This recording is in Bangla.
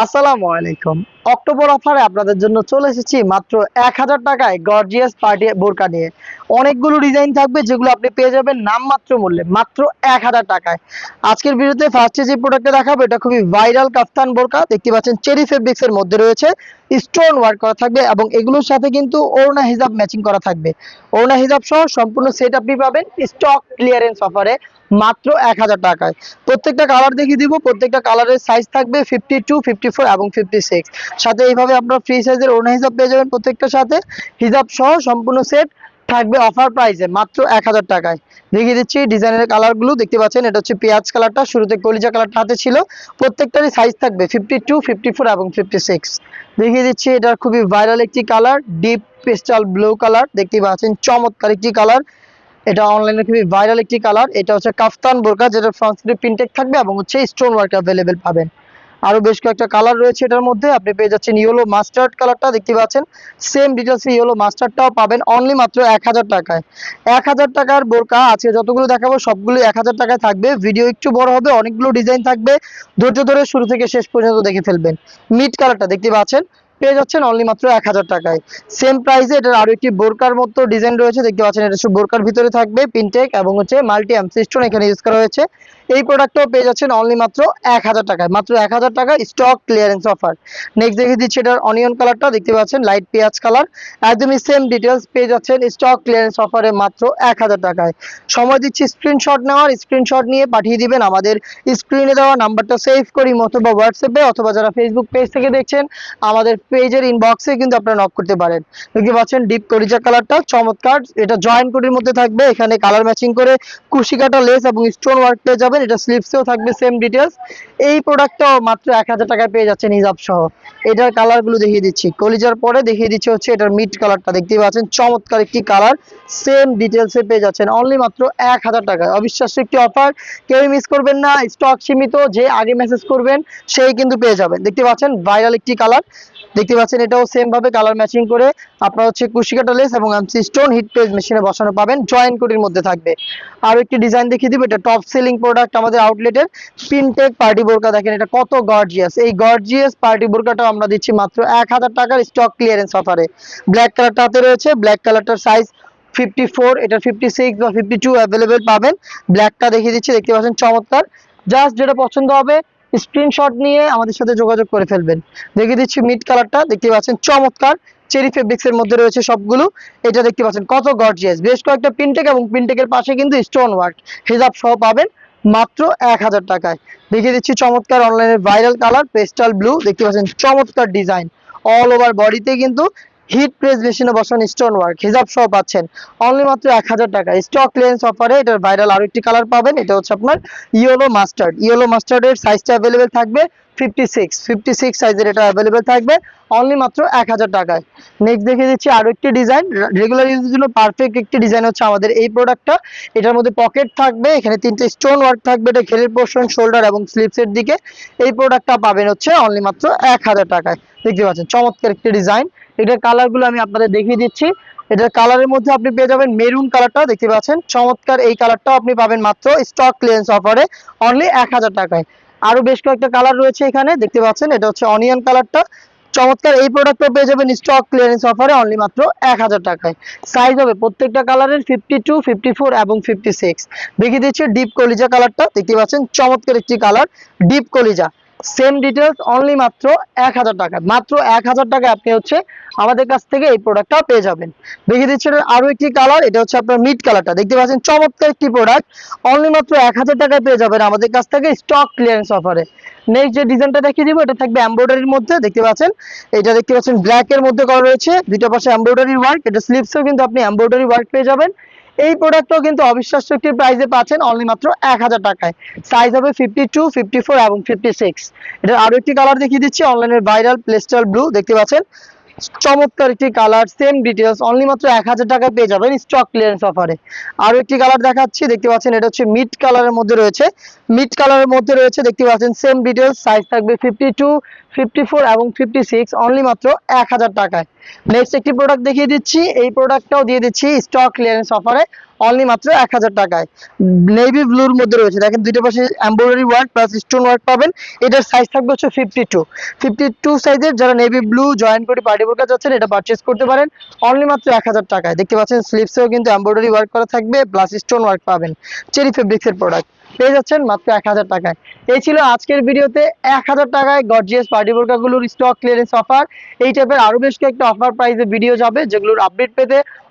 আসসালামু আলাইকুম। অক্টোবর অফারে আপনাদের জন্য চলে এসেছি মাত্র এক হাজার টাকায় গর্জিয়াস পার্টি বোরকা নিয়ে। অনেকগুলো ডিজাইন থাকবে যেগুলো আপনি পেয়ে যাবেন নামমাত্র মূল্যে, মাত্র এক হাজার টাকায়। আজকের ভিডিওতে ফার্স্টে যে প্রোডাক্টটা দেখাবো, এটা খুবই ভাইরাল কাফতান বোরকা। দেখতে পাচ্ছেন চেরি ফেব্রিক্স এর মধ্যে রয়েছে। স্টোন ওয়ার্ক করা থাকবে এবং এগুলোর সাথে কিন্তু ওড়না হিজাব ম্যাচিং করা থাকবে। ওড়না হিজাব সহ সম্পূর্ণ সেট আপনি পাবেন স্টক ক্লিয়ারেন্স অফারে মাত্র এক হাজার টাকায়। প্রত্যেকটা কালার দেখিয়ে দিব, প্রত্যেকটা কালারের সাইজ থাকবে ফিফটি টু ফিফটি ফোর এবং ফিফটি সিক্স সাথে এইভাবে আপনারা ফ্রি সাইজের ওনা হিসাব পেয়ে যাবেন প্রত্যেকটার সাথে। হিজাব সহ সম্পূর্ণ সেট থাকবে অফার প্রাইসে মাত্র এক হাজার টাকায়। দেখিয়ে দিচ্ছি ডিজাইনের কালারগুলো দেখতে পাচ্ছেন এটা হচ্ছে পেঁয়াজ কালারটা শুরুতে কলিজা কালারটা হাতে ছিল। প্রত্যেকটারই সাইজ থাকবে ফিফটি টু ফিফটি ফোর এবং ফিফটি সিক্স দেখিয়ে দিচ্ছি এটা খুবই ভাইরাল একটি colour deep pastel blue colour দেখতে পাচ্ছেন চমৎকার একটি কালার এটা অনলাইনে খুবই ভাইরাল একটি কালার এটা হচ্ছে কাফতান বোরকা, যেটা ফ্রন্ট স্লিপ প্রিন্টেক থাকবে এবং হচ্ছে স্টোন ওয়ার্ক অ্যাভেলেবেল পাবেন। আরও বেশ কয়েকটা কালার রয়েছে এটার মধ্যে। আপনি পেয়ে যাচ্ছেন ইয়েলো মাস্টার্ড কালারটা দেখতে পাচ্ছেন? সেম ডিটেলস ইয়েলো মাস্টার্ডটাও পাবেন অনলি মাত্র এক হাজার টাকায়। এক হাজার টাকার বোরকা, আজকে যতগুলো দেখাবো, সবগুলো এক হাজার টাকায় থাকবে। ভিডিও একটু বড় হবে, অনেকগুলো ডিজাইন থাকবে। ধৈর্য ধরে শুরু থেকে শেষ পর্যন্ত দেখে ফেলবেন। মিড কালারটা দেখতে পাচ্ছেন? পেয়ে যাচ্ছেন অনলি মাত্র এক হাজার টাকায়। সেম প্রাইসে এটার আরও একটি বোরকার মতো ডিজাইন রয়েছে, দেখতে পাচ্ছেন, এটা বোরকার ভিতরে থাকবে পিনটেক এবং হচ্ছে মাল্টি অ্যামসিস্টোন এখানে ইউজ করা হয়েছে। এই প্রোডাক্টটাও পেয়ে যাচ্ছেন অনলি মাত্র এক হাজার টাকায়। মাত্র এক হাজার টাকায় স্টক ক্লিয়ারেন্স অফার নেক্সট দেখে দিচ্ছি এটার অনিয়ন কালারটা দেখতে পাচ্ছেন লাইট পেঁয়াজ কালার একদমই সেম ডিটেলস পেয়ে যাচ্ছেন স্টক ক্লিয়ারেন্স অফারে মাত্র এক হাজার টাকায়। সময় দিচ্ছি স্ক্রিনশট নেওয়ার। স্ক্রিনশট নিয়ে পাঠিয়ে দিবেন আমাদের স্ক্রিনে দেওয়া নাম্বারটা সেভ করি অথবা হোয়াটসঅ্যাপে অথবা যারা ফেসবুক পেজ থেকে দেখছেন, আমাদের পেজের ইনবক্সে কিন্তু আপনারা নক করতে পারেন। দেখতে পাচ্ছেন ডিপ করিজা কালারটা চমৎকার। এটা জয়েন্ট কোটির মধ্যে থাকবে। এখানে কালার ম্যাচিং করে কুশি কাটা লেস এবং স্টোন ওয়ার্ক পেয়ে যাবেন এটা স্লিপসেও থাকবে সেম ডিটেলস এই প্রোডাক্টটাও মাত্র এক হাজার টাকায় পেয়ে যাচ্ছেন হিজাব সহ। এটার কালারগুলো দেখিয়ে দিচ্ছি। কলিজার পরে দেখিয়ে দিচ্ছি হচ্ছে এটার মিড কালারটা দেখতে পাচ্ছেন, চমৎকার একটি কালার সেম ডিটেলসে পেয়ে যাচ্ছেন। অনলি মাত্র এক হাজার টাকায়। অবিশ্বাস্য একটি অফার কেউই মিস করবেন না। স্টক সীমিত, যে আগে মেসেজ করবেন, সেই কিন্তু পেয়ে যাবেন। দেখতে পাচ্ছেন ভাইরাল একটি কালার দেখতে পাচ্ছেন, এটাও সেম ভাবে কালার ম্যাচিং করে আপনার হচ্ছে কুশিকাটা লেস এবং এমসি স্টোন হিট পেজ মেশিনে বসানো পাবেন। জয়েন্ট কোটির মধ্যে থাকবে। আরও একটি ডিজাইন দেখিয়ে দিব। এটা টপ সেলিং প্রোডাক্ট আমাদের আউটলেটের পিনটেক পার্টি বোরকা দেখেন, এটা কত গর্জিয়াস এই গর্জিয়াস পার্টি বোরকাটাও আমরা দিচ্ছি মাত্র এক হাজার টাকার স্টক ক্লিয়ারেন্স অফারে ব্ল্যাক কালারটা হাতে রয়েছে ব্ল্যাক কালারটার সাইজ ফিফটি ফোর এটা ফিফটি সিক্স বা ফিফটি টু অ্যাভেলেবেল পাবেন। ব্ল্যাকটা দেখিয়ে দিচ্ছি, দেখতে পাচ্ছেন, চমৎকার। জাস্ট যেটা পছন্দ হবে স্ক্রিনশট নিয়ে আমাদের সাথে যোগাযোগ করে ফেলবেন। দেখিয়ে দিচ্ছি মিড কালারটা দেখতে পাচ্ছেন, চমৎকার। চেরি ফেব্রিক্স এর মধ্যে রয়েছে সবগুলো। এটা দেখতে পাচ্ছেন, কত গর্জিয়াস বেশ কয়েকটা পিনটেক এবং পিনটেকের পাশে কিন্তু স্টোন ওয়ার্ক হিজাব সহ পাবেন। মাত্র এক হাজার টাকায়। দেখিয়ে দিচ্ছি চমৎকার অনলাইনের ভাইরাল কালার পেস্টাল ব্লু দেখতে পাচ্ছেন চমৎকার ডিজাইন অল ওভার বডিতে কিন্তু হিট প্রেস মেশিনে বসানো স্টোন ওয়ার্ক হিজাব সহ পাচ্ছেন অনলি মাত্র এক হাজার টাকা। স্টক ক্লিয়ারেন্স অফারে এটার ভাইরাল আরও একটি কালার পাবেন, এটা হচ্ছে আপনার ইয়েলো মাস্টার্ড ইয়েলো মাস্টার্ডের সাইজটা অ্যাভেলেবেল থাকবে ফিফটি সিক্স ফিফটি সিক্স সাইজের এটা অ্যাভেলেবেল থাকবে অনলি মাত্র এক হাজার টাকায়। নেক্সট দেখে দিচ্ছি আরও একটি ডিজাইন রেগুলার ইউজের জন্য পারফেক্ট একটি ডিজাইন হচ্ছে আমাদের এই প্রোডাক্টটা এটার মধ্যে পকেট থাকবে, এখানে তিনটে স্টোন ওয়ার্ক থাকবে, এটা ঘেরের পোর্শন শোল্ডার এবং স্লিপসের দিকে। এই প্রোডাক্টটা পাবেন হচ্ছে অনলি মাত্র এক হাজার টাকায়। দেখতে পাচ্ছেন, চমৎকার একটি ডিজাইন এটার কালারগুলো আমি আপনাদের দেখিয়ে দিচ্ছি। এটার কালারের মধ্যে আপনি পেয়ে যাবেন মেরুন কালারটা দেখতে পাচ্ছেন। চমৎকার এই কালারটাও আপনি পাবেন মাত্র স্টক ক্লিয়ারেন্স অফারে অনলি এক হাজার টাকায়। আরও বেশ কয়েকটা কালার রয়েছে এখানে, দেখতে পাচ্ছেন, এটা হচ্ছে অনিয়ন কালারটা চমৎকার এই প্রোডাক্টটা পেয়ে যাবেন স্টক ক্লিয়ারেন্স অফারে অনলি মাত্র এক হাজার টাকায়। সাইজ হবে প্রত্যেকটা কালারের ফিফটি টু ফিফটি ফোর এবং ফিফটি সিক্স দেখিয়ে দিচ্ছি ডিপ কলিজা কালারটা দেখতে পাচ্ছেন, চমৎকার একটি কালার ডিপ কলিজা। সেম ডিটেলস অনলি মাত্র এক হাজার টাকা। মাত্র এক হাজার টাকায় আপনি হচ্ছে আমাদের কাছ থেকে এই প্রোডাক্টটা পেয়ে যাবেন। দেখিয়ে দিচ্ছি আরও একটি কালার এটা হচ্ছে আপনার মিড কালারটা দেখতে পাচ্ছেন, চমৎকার একটি প্রোডাক্ট অনলি মাত্র এক হাজার টাকায় পেয়ে যাবেন আমাদের কাছ থেকে স্টক ক্লিয়ারেন্স অফারে নেক্সট যে ডিজাইনটা দেখিয়ে দিব, এটা থাকবে এমব্রয়ডারির মধ্যে। দেখতে পাচ্ছেন, এটা দেখতে পাচ্ছেন ব্ল্যাক এর মধ্যে করা রয়েছে। দুটো পাশে এমব্রয়ডারি ওয়ার্ক এটা স্লিপসেও কিন্তু আপনি এমব্রয়ডারি ওয়ার্ক পেয়ে যাবেন। এই প্রোডাক্টও কিন্তু অবিশ্বাস্য একটি প্রাইসে পাচ্ছেন অনলি মাত্র এক হাজার টাকায়। সাইজ হবে ফিফটি টু ফিফটি ফোর এবং ফিফটি সিক্স এটার আরও একটি কালার দেখিয়ে দিচ্ছি অনলাইনের ভাইরাল প্লেস্টাল ব্লু দেখতে পাচ্ছেন? চমৎকার একটি কালার সেম ডিটেলস অনলি মাত্র এক হাজার টাকায় পেয়ে যাবেন স্টক ক্লিয়ারেন্স অফারে আরও একটি কালার দেখাচ্ছি, দেখতে পাচ্ছেন এটা হচ্ছে মিড কালারের মধ্যে রয়েছে। মিড কালারের মধ্যে রয়েছে, দেখতে পাচ্ছেন সেম ডিটেলস সাইজ থাকবে ফিফটি টু ফিফটি ফোর এবং ফিফটি সিক্স অনলি মাত্র এক হাজার টাকায়। নেক্সট একটি প্রোডাক্ট দেখিয়ে দিচ্ছি, এই প্রোডাক্টটাও দিয়ে দিচ্ছি স্টক ক্লিয়ারেন্স অফারে অনলি মাত্র এক হাজার টাকায়। নেভি ব্লুর মধ্যে রয়েছে। দেখেন দুইটা পাশে embroidery work plus stone work পাবেন। এটার সাইজ থাকবে হচ্ছে ফিফটি টু ফিফটি টু সাইজের যারা নেভি ব্লু জয়েন করে পার্টি বোরকা যাচ্ছেন এটা পারচেস করতে পারেন। অনলি মাত্র এক হাজার টাকায়। দেখতে পাচ্ছেন স্লিপসেও কিন্তু এমব্রয়ডারি ওয়ার্ক করা থাকবে প্লাস স্টোন ওয়ার্ক পাবেন। চেরি ফেব্রিক্সের প্রোডাক্ট পেয়ে যাচ্ছেন মাত্র এক হাজার টাকায়। এই ছিল আজকের ভিডিওতে এক হাজার টাকায় গর্জিয়াস পার্টি বোরকাগুলোর স্টক ক্লিয়ারেন্স অফার এই টাইপের আরও বেশ কয়েকটা অফার প্রাইসে ভিডিও যাবে, যেগুলোর আপডেট পেতে